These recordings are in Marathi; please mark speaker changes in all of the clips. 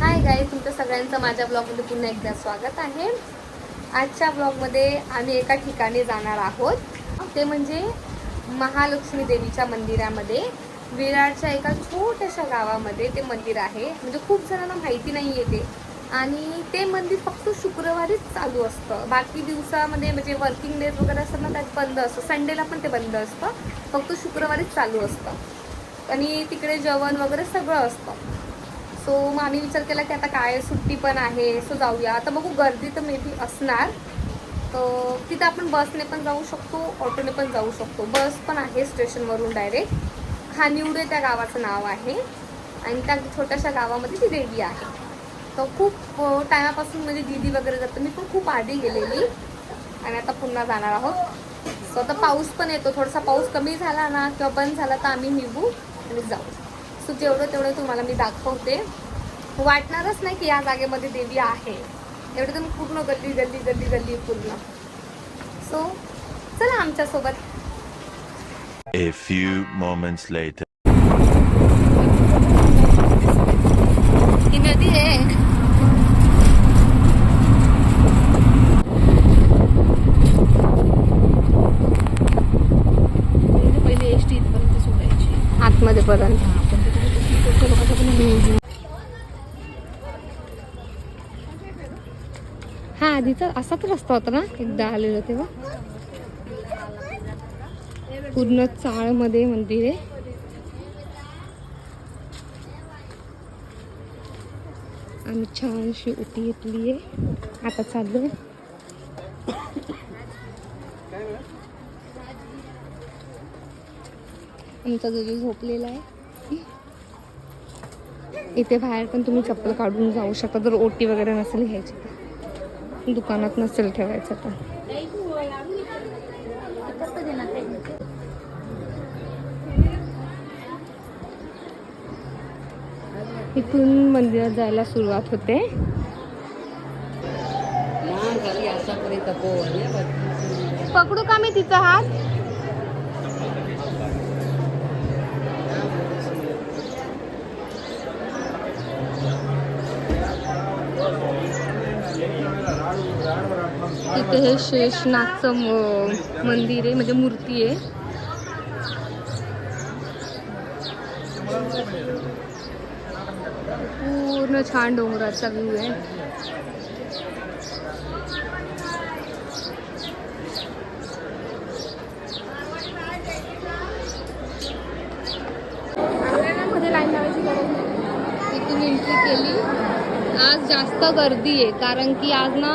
Speaker 1: हाय गाय तुमचं सगळ्यांचं माझ्या ब्लॉगमध्ये पुन्हा एकदा स्वागत आहे. आजच्या ब्लॉगमध्ये आम्ही एका ठिकाणी जाणार आहोत. ते म्हणजे महालक्ष्मी देवीच्या मंदिरामध्ये. विरारच्या एका छोट्याशा गावामध्ये ते मंदिर आहे. म्हणजे खूप जणांना माहिती नाही येते आणि ते मंदिर फक्त शुक्रवारीच चालू असतं. बाकी दिवसामध्ये म्हणजे वर्किंग डेज वगैरे असतात ना त्यात बंद असतं. संडेला पण ते बंद असतं. फक्त शुक्रवारीच चालू असतं. आणि तिकडे जेवण वगैरे सगळं असतं. सो मग आम्ही विचार केला की आता काय सुट्टी पण आहे सो जाऊया. आता बघू गर्दी तर मे बी असणार. तर तिथं आपण बसने पण जाऊ शकतो ऑटोने पण जाऊ शकतो. बस पण आहे स्टेशनवरून डायरेक्ट खानिवडे त्या गावाचं नाव आहे. आणि त्या छोट्याशा गावामध्ये ती देवी आहे. तर खूप टायमापासून म्हणजे दिदी वगैरे जातं मी पण खूप आधी गेलेली. आणि आता पुन्हा जाणार आहोत. सो आता पाऊस पण येतो. थोडासा पाऊस कमी झाला ना किंवा बंद झाला तर आम्ही निघू आणि जाऊ. सो जेवढं तेवढं तुम्हाला मी दाखवते. वाटणारच नाही की या जागेमध्ये देवी आहे. एवढं तर पूर्ण गल्ली गल्ली गल्ली गल्ली पूर्ण. सो चला आमच्यासोबत.
Speaker 2: A few moments later.
Speaker 1: ही नदी आहे.
Speaker 3: पहिले एस टी इथपर्यंत सोडायची.
Speaker 1: आतमध्ये पर्यंत
Speaker 3: आपण तिथे लोकांचा पण
Speaker 1: हा असाच रस्ता होता ना एकदा आलेलं तेव्हा. पूर्ण चाळमध्ये मंदिर आहे. आम्ही छानशी उटी घेतली आहे. आता चाललो आमचा जो झोपलेला आहे इथे बाहेर पण तुम्ही चप्पल काढून जाऊ शकता. जर ओटी वगैरे नसेल घ्यायची तर. दुकानात नसेल ठेवायचं तर इथून मंदिरात जायला सुरुवात होते. पकडू का मी तिचा हात? इथे हे शेषनाथचं म- मंदिर आहे म्हणजे मूर्ती आहे. पूर्ण छान डोंगराचा व्ह्यू आहे मध्ये लाईन लावायची गरज नाही इथून एंट्री केली जास्त गर्दी आहे. कारण की आज ना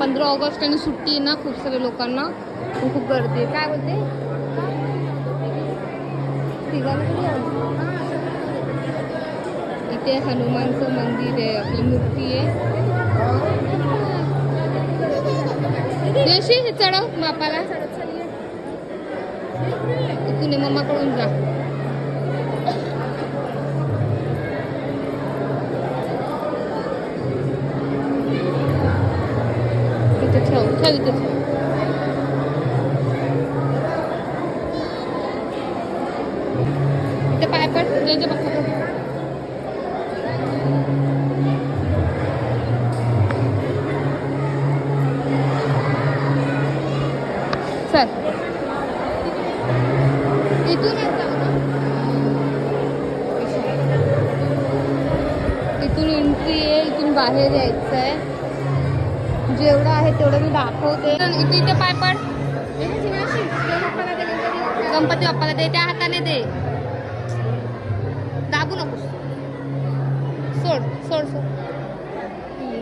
Speaker 1: पंधरा ऑगस्ट आणि सुट्टी आहे ना खूप साऱ्या लोकांना. खूप गर्दी आहे. काय बोलते? आहे? इथे हनुमानचं मंदिर आहे. आपली मूर्ती आहे. देशी हे चढव. बापाला इथून मम्माकडून जा. इथे ठेव ठेव इथे ठेव इथे पाय पड ज्याच्या बाप्पा चल इथून येत जाऊ ना. इथून एंट्री आहे इथून बाहेर यायचं आहे जेवढं आहे तेवढं मी दाखवते. इथे इथे पाय पड. गणपती बाप्पाला दे त्या हाताने दे. दाबू नको सोड सोड सोड.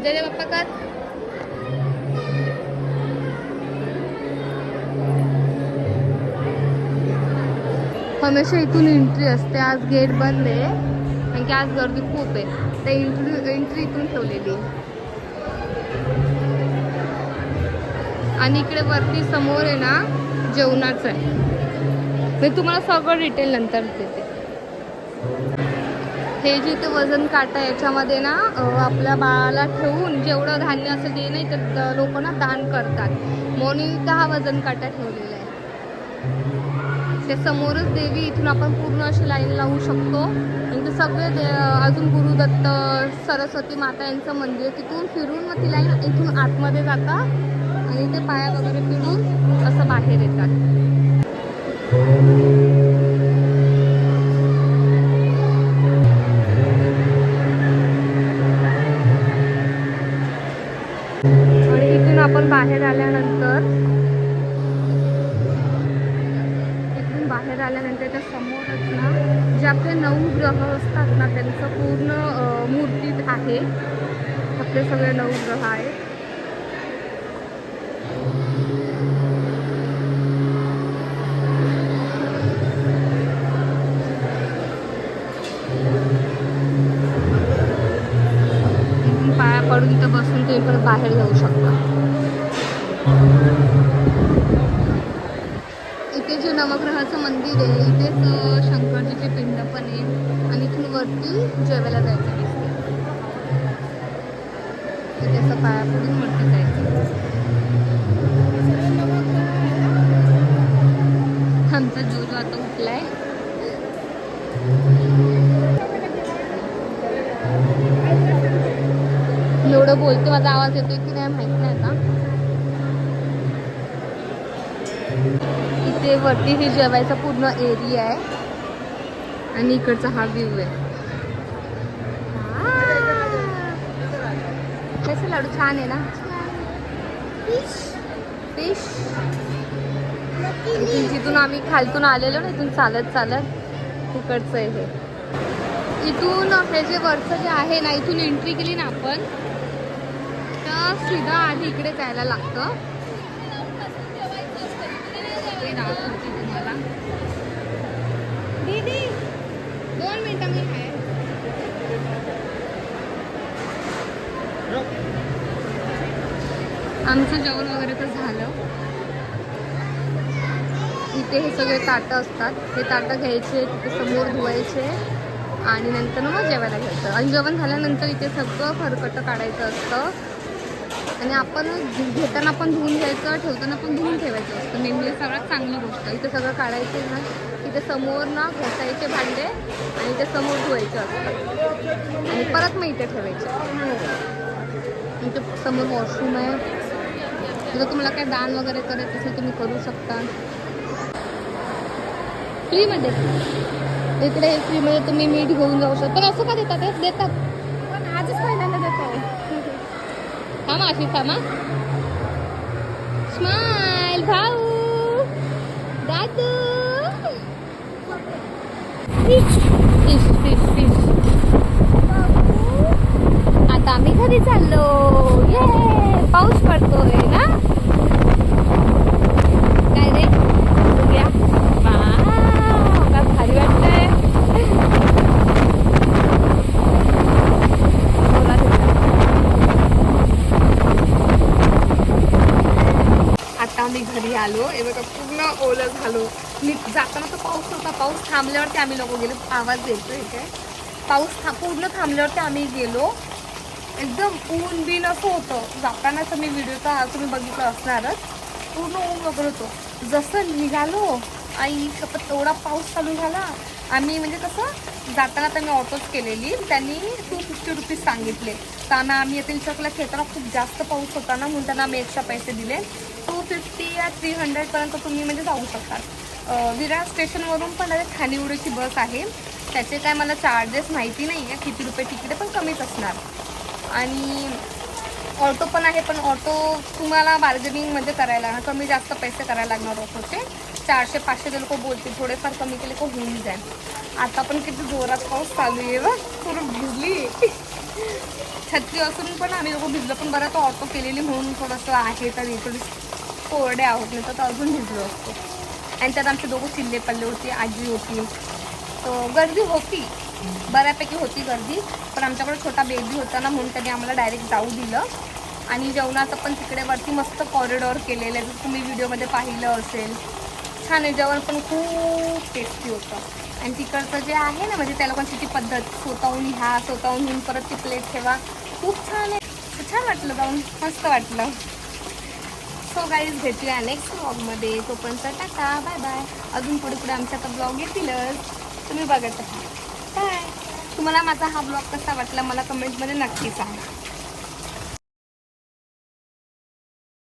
Speaker 1: जय बाप्पा कर. हमेशा इथून एंट्री असते. आज गेट बंद आहे. कारण की आज गर्दी खूप आहे. तर एंट्री एंट्री इथून ठेवलेली. आणि इकडे वरती समोर आहे ना जेवणाचं आहे. मी तुम्हाला सगळं डिटेल नंतर देते. हे जे इथे वजन काटा याच्यामध्ये ना आपल्या बाळाला ठेवून जेवढं धान्य असेल ते नाही तर लोक ना दान करतात. म्हणून इथं हा वजन काटा ठेवलेला आहे. त्या समोरच देवी इथून आपण पूर्ण अशी लाईन लावू शकतो. म्हणजे सगळे दे अजून गुरुदत्त सरस्वती माता यांचं मंदिर तिथून फिरून मग तिला इथून आतमध्ये जातात आणि ते पाया वगैरे फिरून असं बाहेर येतात. आणि इथून आपण बाहेर आल्यानंतर आपले नऊ ग्रह असतात ना त्यांचं पूर्ण मूर्तीत मूर्ती आहे. आपले सगळे नऊ ग्रह आहेत. पाया पडून तर बसून तुम्ही परत बाहेर जाऊ शकता. इथे जे नवग्रहाचं मंदिर आहे इथेच अ, पिंड पण आहे आणि इथून वरती जेवायला जायचं दिसते इथे असं पाया पडून वरती जायचं आमचा जोजो आता उठलाय. एवढं बोलते माझा आवाज येतोय की नाही माहीत नाही आता. इथे वरती ही जेवायचा पूर्ण एरिया आहे. आणि इकडचा हा व्ह्यू आहे. कसे लाडू? छान आहे ना? फिश इथून जिथून आम्ही खालतून आलेलो ना इथून चालत चालत तिकडचं आहे हे. इथून हे जे वरचं जे आहे ना इथून एंट्री केली ना आपण तर सीधा आधी इकडे जायला लागतं ते दाखवते तुम्हाला दीदी दोन मिनिटं मी आहे आमचं जेवण वगैरे तर झालं. इथे हे सगळे ताटं असतात. हे ताटं घ्यायचे तिथे समोर धुवायचे आणि नंतर मग जेवायला घ्यायचं. आणि जेवण झाल्यानंतर इथे सगळं खरकटं काढायचं असतं. आणि आपण घेताना पण धुवून घ्यायचं ठेवताना पण धुवून ठेवायचं असतं. नेहमी सगळ्यात चांगली गोष्ट. इथे सगळं काढायचं ना. इथे समोर ना घोसायचे भांडे आणि इथे समोर धुवायचे असतात आणि परत मग इथे ठेवायचे. इथे समोर वॉशरूम आहे. जर तुम्हाला काही दान वगैरे करायचं असेल तुम्ही करू शकता. फ्रीमध्ये इकडे फ्रीमध्ये तुम्ही मीठ घेऊन जाऊ शकता. पण असं का देतात? हे? देतात.
Speaker 3: पण आजच पहिल्यांदा देत
Speaker 1: थांबा अशी थांबा. स्माइल भाऊ. दादू. फिश फिश फिश फिश आता आम्ही घरी चाललो. ये पाऊस पडतोय ना काय रे बघूया वाव, काय भारी वाटतंय बोला तिथं. आता आम्ही घरी आलो हे बघा पूर्ण ओलं झालो मी जाताना तर पाऊस होता पाऊस थांबल्यावरती आम्ही लोक गेलो आवाज द्यायचो इथे. पाऊस था पूर्ण थांबल्यावरती आम्ही गेलो. एकदम ऊन बिन असं होतं. जातानाच तर मी व्हिडिओचा तुम्ही बघितलं असणारच. पूर्ण ऊन वगैरे होतो. जसं निघालो आई शपथ तेवढा पाऊस चालू झाला. आम्ही म्हणजे कसं जाताना तर मी ऑटोच केलेली. त्यांनी टू फिफ्टी रुपीज सांगितले. त्यांना आम्ही येथील चकला खेळताना खूप जास्त पाऊस होता ना म्हणून त्यांना आम्ही एक्स्ट्रा पैसे दिले. टू फिफ्टी या थ्री हंड्रेडपर्यंत तुम्ही म्हणजे जाऊ शकता. विरार स्टेशनवरून पण डायरेक्ट उडीची बस आहे. त्याचे काय मला चार्जेस माहिती नाही आहे किती रुपये तिकीट पण कमीच असणार. आणि ऑटो पण आहे पण ऑटो तुम्हाला बार्गेनिंग म्हणजे करायला लागणार. कमी जास्त पैसे करायला लागणार ऑटोचे. चारशे पाचशे ते लोक बोलतील थोडेफार कमी केले को होऊन जाईल. आता पण किती जोरात पाऊस चालू आहे बघ. पूर्ण भिजली. छत्री असून पण आम्ही लोक भिजलो पण बरं तो ऑटो केलेली म्हणून थोडंसं आहे तर थोडी कोरडे आहोत नाही तर अजून भिजलो असतो. आणि त्यात आमचे दोघं चिल्ले पडले होते आजी होती. तो गर्दी होती. बऱ्यापैकी होती गर्दी पण आमच्याकडे छोटा बेबी होता ना म्हणून त्यांनी आम्हाला डायरेक्ट जाऊ दिलं. आणि जेवणाचं पण तिकडे वरती मस्त कॉरिडॉर केलेलं आहे. जर तुम्ही व्हिडिओमध्ये पाहिलं असेल. छान आहे जेवण पण खूप टेस्टी होतं. आणि तिकडचं जे आहे ना म्हणजे त्या लोकांची ती पद्धत स्वतःहून ह्या स्वतःहून परत ती प्लेट ठेवा. खूप छान आहे. छान वाटलं जाऊन. मस्त वाटलं. सो गाईज भेटूया नेक्स्ट ब्लॉगमध्ये तोपर्यंत टाटा. बाय बाय अजून पुढे पुढे आमच्या आता ब्लॉग येतीलच. तुम्ही बघत राहा. बाय तुम्हाला माझा हा ब्लॉग कसा वाटला मला कमेंटमध्ये नक्की सांगा.